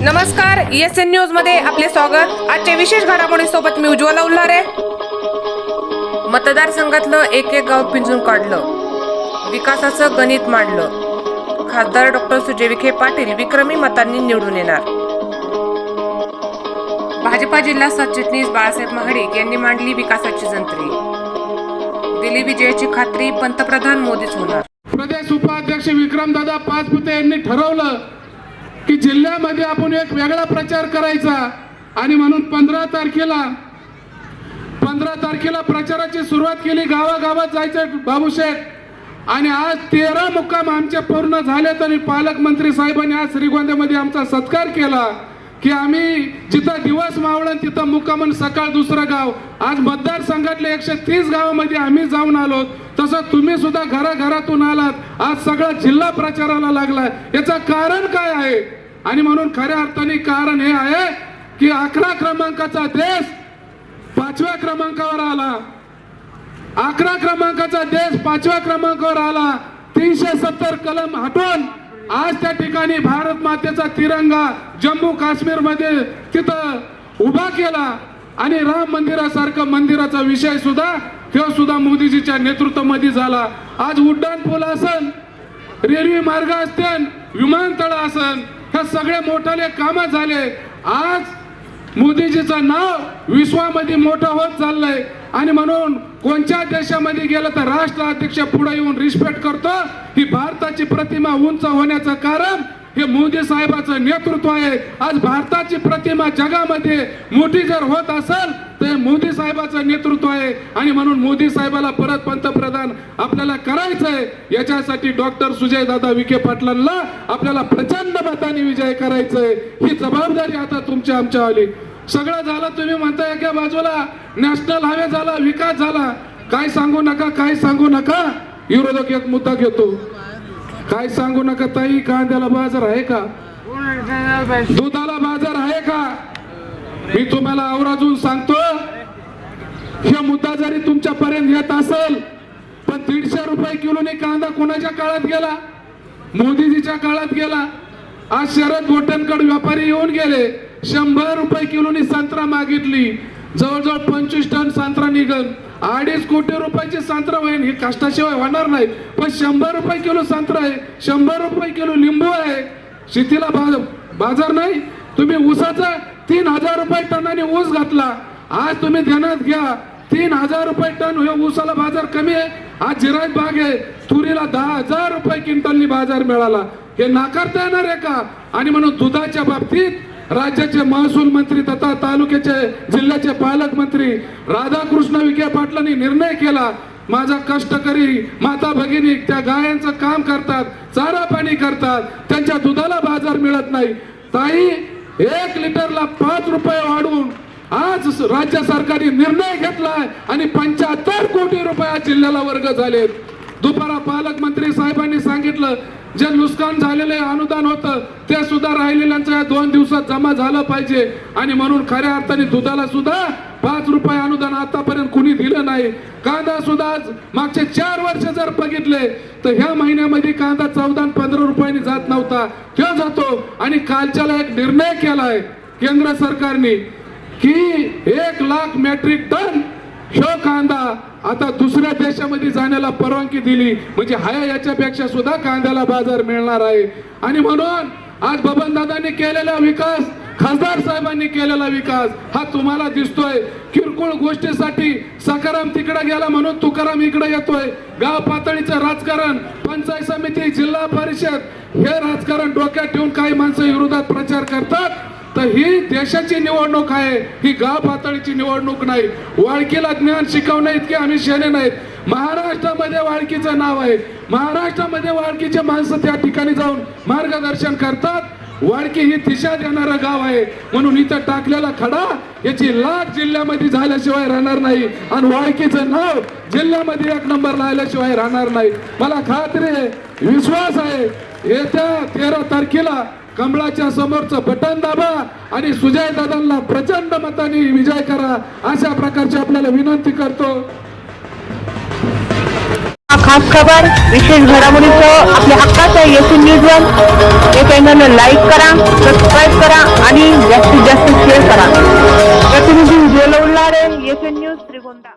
नमस्कार S N न्यूजमध्ये आपले स्वागत. आजच्या विशेष घडामोडी सोबत मी उज्ज्वला उल्हारे. मतदारसंघातलं एक एक गाव पिंजून काढलं. विकासाचं गणित मांडलं. खासदार डॉक्टर सुजय विखे पाटील विक्रमी मतांनी निवडून येणार. भाजपा जिल्हा सरचिटणीस बाळासाहेब महाडिक यांनी मांडली विकासाची जंत्री. दिली विजयाची खात्री पंतप्रधान मोदीच होणार. प्रदेश उपाध्यक्ष विक्रमदादा पाचपुते यांनी ठरवलं की जिल्ह्यामध्ये आपण एक वेगळा प्रचार करायचा आणि म्हणून पंधरा तारखेला पंधरा तारखेला प्रचाराची सुरुवात केली गावागावात जायचं बाबूशेठ आणि आज तेरा मुक्काम आमचे पूर्ण झालेत आणि पालकमंत्री साहेबांनी आज श्रीगोंद्यामध्ये आमचा सत्कार केला. की आम्ही जिथं दिवस मावळण तिथं मुक्कामन सकाळ दुसरं गाव आज मतदारसंघातल्या एकशे तीस गावामध्ये आम्ही जाऊन आलो. तसं तुम्ही सुद्धा घराघरातून आलात. आज सगळा जिल्हा प्रचाराला लागला याचं कारण काय आहे? आणि म्हणून खऱ्या अर्थाने कारण हे आहे की अकरा क्रमांकाचा देश पाचव्या क्रमांकावर आला. अकरा क्रमांकाचा देश पाचव्या क्रमांकावर आला. तीनशे सत्तर कलम हटवून आज त्या ठिकाणी भारत मातेचा तिरंगा जम्मू काश्मीरमध्ये तिथं उभा केला आणि राम मंदिरासारखं मंदिराचा विषय सुद्धा तो सुद्धा मोदीजीच्या नेतृत्वामध्ये झाला. आज उड्डाण पूल असन रेल्वे मार्ग असतील विमानतळ असन ह्या सगळे मोठाले काम झाले. आज मोदीजीचं नाव विश्वामध्ये मोठं होत चाललंय. आणि म्हणून कोणत्या देशामध्ये गेलं तर राष्ट्राध्यक्ष पुढे येऊन रिस्पेक्ट करतो? ही भारताची प्रतिमा उंच होण्याचं कारण हे मोदी साहेबाचं नेतृत्व आहे. आज भारताची प्रतिमा जगामध्ये मोठी जर होत असेल तर मोदी साहेबाचं नेतृत्व आहे. आणि म्हणून मोदी साहेबाला परत पंतप्रधान आपल्याला करायचंय. याच्यासाठी डॉक्टर सुजय दादा विखे पाटलांना आपल्याला प्रचंड मताने विजय करायचंय. ही जबाबदारी आता तुमच्या आमच्या आली सगळं झालं तुम्ही म्हणताय एका बाजूला नॅशनल हायवे झाला विकास झाला. काय सांगू नका काय सांगू नका. विरोधक एक मुद्दा घेतो. काय सांगू नका ताई कांद्याला बाजार आहे का? दुधाला बाजार आहे का? मी तुम्हाला आवराजून सांगतो हे मुद्दा जरी तुमच्या पर्यंत येत असेल पण दीडशे रुपये किलोने कांदा कोणाच्या काळात गेला? मोदीजीच्या काळात गेला. आज शरद गोटनकड व्यापारी येऊन गेले. शंभर रुपये किलोनी संत्रा मागितली. जवळजवळ पंचवीस टन संत्रा निघल अडीच कोटी रुपयाची संत्रा होईल हे कष्टाशिवाय होणार नाही. पण शंभर रुपये किलो संत्रा आहे. शंभर रुपये किलो लिंबू आहे. शेतीला बा- बाजार नाही. तुम्ही ऊसाचा तीन हजार रुपये टनाने ऊस घातला. आज तुम्ही ध्यानात घ्या. तीन हजार रुपये टन हे ऊसाला बाजार कमी आहे. आज जिरायत बाग आहे. तुरीला दहा हजार रुपये क्विंटलनी बाजार मिळाला. हे नाकारता येणार आहे का? आणि म्हणून दुधाच्या बाबतीत राज्याचे महसूल मंत्री तथा तालुक्याचे जिल्ह्याचे पालकमंत्री राधाकृष्ण विखे पाटलांनी निर्णय केला. माझा कष्टकरी माता भगिनी त्या गायांचं काम करतात चारा पाणी करतात. त्यांच्या दुधाला बाजार मिळत नाही. ताई एक लिटरला पाच रुपये वाढवून आज राज्य सरकारने निर्णय घेतलाय आणि पंच्याहत्तर कोटी रुपया जिल्ह्याला वर्ग झालेत. दुपारा पालकमंत्री साहेबांनी सांगितलं जे नुकसान झालेलं अनुदान होतं ते सुद्धा राहिलेल्यांचं या दोन दिवसात जमा झालं पाहिजे. आणि म्हणून खऱ्या अर्थाने दुधाला सुद्धा पाच रुपये अनुदान आतापर्यंत कुणी दिलं नाही. कांदा सुद्धा आज मागचे चार वर्ष जर बघितले तर ह्या महिन्यामध्ये कांदा चौदा पंधरा रुपयांनी जात नव्हता. तो जातो आणि कालच्याला एक निर्णय केलाय केंद्र सरकारने. की एक लाख मेट्रिक टन ह्यो कांदा आता दुसऱ्या देशामध्ये जाण्याला परवानगी दिली. म्हणजे हाय याच्यापेक्षा सुद्धा कांद्याला बाजार मिळणार आहे. आणि म्हणून आज बबनदादांनी केलेला विकास खासदार साहेबांनी केलेला विकास हा तुम्हाला दिसतोय. किरकोळ गोष्टीसाठी सकाराम तिकडे गेला म्हणून तुकाराम इकडे येतोय. गाव पातळीचं राजकारण पंचायत समिती जिल्हा परिषद हे राजकारण डोक्यात ठेवून काही माणसं विरोधात प्रचार करतात. तर ही देशाची निवडणूक आहे ही गाव पातळीची निवडणूक नाही. वाळकीला ज्ञान शिकवणे इतके आम्ही शेणे नाहीत. महाराष्ट्रामध्ये वाळकीचं नाव आहे. महाराष्ट्रामध्ये वाळकीचे माणसं त्या ठिकाणी जाऊन मार्गदर्शन करतात. वाळकी ही दिशा देणारं गाव आहे. म्हणून इथं टाकलेला खडा याची लाट जिल्ह्यामध्ये झाल्याशिवाय राहणार नाही. आणि वाळकीचं नाव जिल्ह्यामध्ये एक नंबर राहिल्याशिवाय राहणार नाही. मला खात्री आहे विश्वास आहे येत्या तेरा तारखेला कमळाच्या समोरचं बटन दाबा आणि सुजय दादांना प्रचंड मताने विजय करा अशा प्रकारची आपल्याला विनंती करतो. खास खबर विशेष घडामोडीचं आपल्या हक्काचं येथील न्यूजवर या चॅनलला लाईक करा सबस्क्राईब करा आणि जास्तीत जास्त शेअर करा. प्रतिनिधी विजय लोंढारे येथील न्यूज त्रिगोंदा